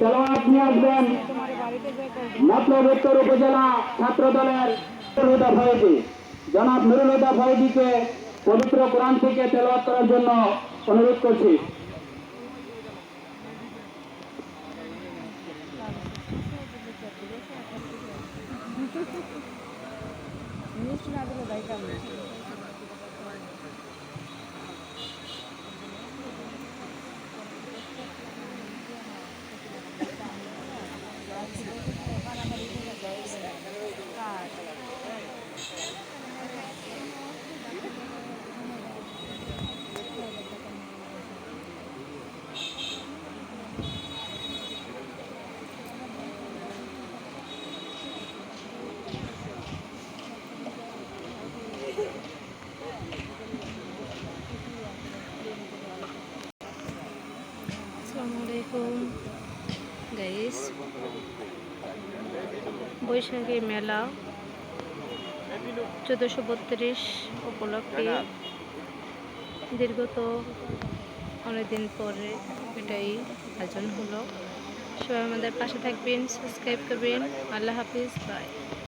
তেলাওয়াত নিয়ে আসবেন মতলব উত্তর উপজেলা ছাত্র দলের নুরুল হুদা জনাব নুরুল হুদা পবিত্র কোরআন থেকে তেলাওয়াত করার জন্য অনুরোধ করছি। মিষ্টি না দিলে ভাই আসসালামু আলাইকুম। বৈশাখী মেলা চোদ্দোশো বত্রিশ উপলক্ষে দীর্ঘত অনেকদিন পরে এটাই আয়োজন হলো। সবাই আমাদের পাশে থাকবেন সাবস্ক্রাইব করবেন। আল্লাহ হাফিজ বাই